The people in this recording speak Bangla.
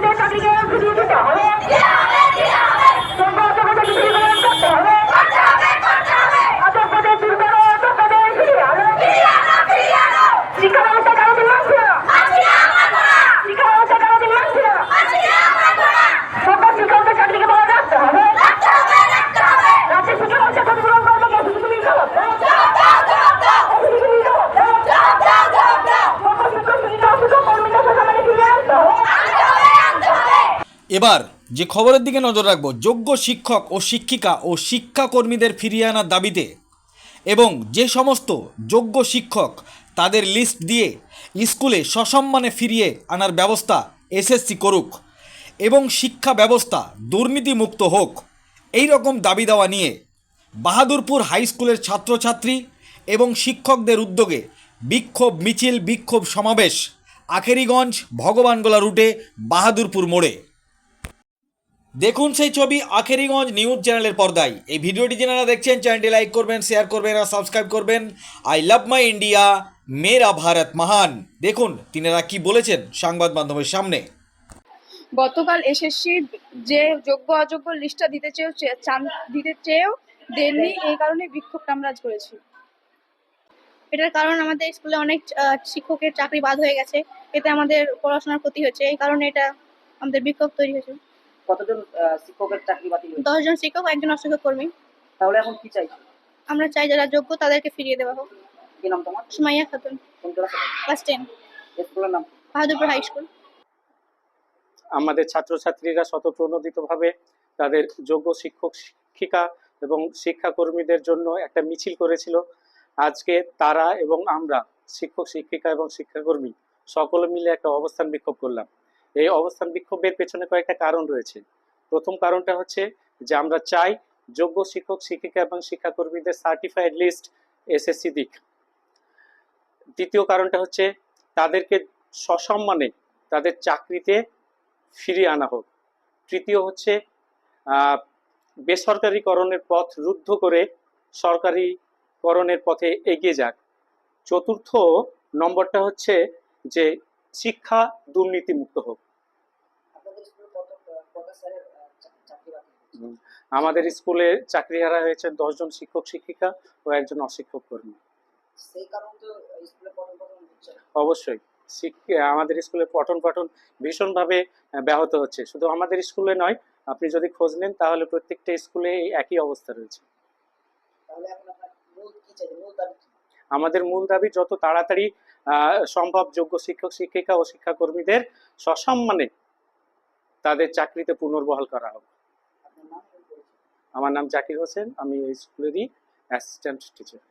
vida tá ligando, vida এবার যে খবরের দিকে নজর রাখব, যোগ্য শিক্ষক ও শিক্ষিকা ও শিক্ষাকর্মীদের ফিরিয়ে আনার দাবিতে এবং যে সমস্ত যোগ্য শিক্ষক তাদের লিস্ট দিয়ে স্কুলে সসম্মানে ফিরিয়ে আনার ব্যবস্থা এসএসসি করুক এবং শিক্ষা ব্যবস্থা দুর্নীতিমুক্ত হোক এই রকম দাবি দেওয়া নিয়ে বাহাদুরপুর হাই স্কুলের ছাত্রছাত্রী এবং শিক্ষকদের উদ্যোগে বিক্ষোভ মিছিল, বিক্ষোভ সমাবেশ আখেরিগঞ্জ ভগবানগোলা রুটে বাহাদুরপুর মোড়ে। দেখুন সেই ছবি আখেরিগঞ্জ নিউজ চ্যানেলের পর্দায়। এই ভিডিওটি যারা দেখছেন, চ্যানেলটি লাইক করবেন, শেয়ার করবেন আর সাবস্ক্রাইব করবেন। আই লাভ মাই ইন্ডিয়া, মেরা ভারত মহান। দেখুন, তিনারা কি বলেছেন সংবাদ মাধ্যমের সামনে। গতকাল এসএসসি যে যোগ্য অযোগ্য লিস্টটা দিতে চেয়েও চান, দিতে চেয়েও দেননি, এই কারণে বিক্ষোভটা আমরা আজ করেছি। এটার কারণ আমাদের স্কুলে অনেক শিক্ষকের চাকরি বাদ হয়ে গেছে, এতে আমাদের পড়াশোনার ক্ষতি হচ্ছে, এই কারণে এটা আমাদের বিক্ষোভ তৈরি হয়েছে। কতজন শিক্ষকের চাকরি বাতিল হয়েছে? দশজন শিক্ষক একজন অশিক্ষক কর্মী। তাহলে এখন কি চাইছো আমরা চাই যারা যোগ্য তাদেরকে ফিরিয়ে দেওয়া হোক। কি নাম তোমার? সুমাইয়া খাতুন। কোন ক্লাসে? ক্লাস টেন স্কুলের নাম? Bahadurpur high school. আমাদের ছাত্রছাত্রীরা স্বতঃপ্রণোদিতভাবে তাদের যোগ্য শিক্ষক শিক্ষিকা এবং শিক্ষাকর্মীদের জন্য একটা মিছিল করেছিল। আজকে তারা এবং আমরা শিক্ষক শিক্ষিকা এবং শিক্ষাকর্মী সকলে মিলে একটা অবস্থান বিক্ষোভ করলাম। এই অবস্থান বিক্ষোভের পেছনে কয়েকটা কারণ রয়েছে। প্রথম কারণটা হচ্ছে যে আমরা চাই যোগ্য শিক্ষক, শিক্ষিকা এবং শিক্ষাকর্মীদের সার্টিফাইড লিস্ট এসএসসি দিক। দ্বিতীয় কারণটা হচ্ছে তাদেরকে সসম্মানে তাদের চাকরিতে ফিরিয়ে আনা হোক। তৃতীয় হচ্ছে বেসরকারীকরণের পথ রুদ্ধ করে সরকারিকরণের পথে এগিয়ে যাক। চতুর্থ নম্বরটা হচ্ছে যে শিক্ষা দুর্নীতিমুক্ত হোক। আমাদের স্কুলে চাকরি হারা হয়েছে? দশজন শিক্ষক শিক্ষিকা ও একজন অশিক্ষক কর্মী। অবশ্যই। আমাদের স্কুলে পঠন পাঠন ভীষণভাবে ব্যাহত হচ্ছে। শুধু আমাদের স্কুলে নয় আপনি যদি খোঁজ নেন তাহলে প্রত্যেকটা স্কুলে এই একই অবস্থা রয়েছে। আমাদের মূল দাবি যত তাড়াতাড়ি সম্ভব যোগ্য শিক্ষক, শিক্ষিকা ও শিক্ষাকর্মীদের সসম্মানে তাদের চাকরিতে পুনর্বহাল করা পরিচয়। আমার নাম জাকির হোসেন, আমি এই স্কুলেরই অ্যাসিস্ট্যান্ট টিচার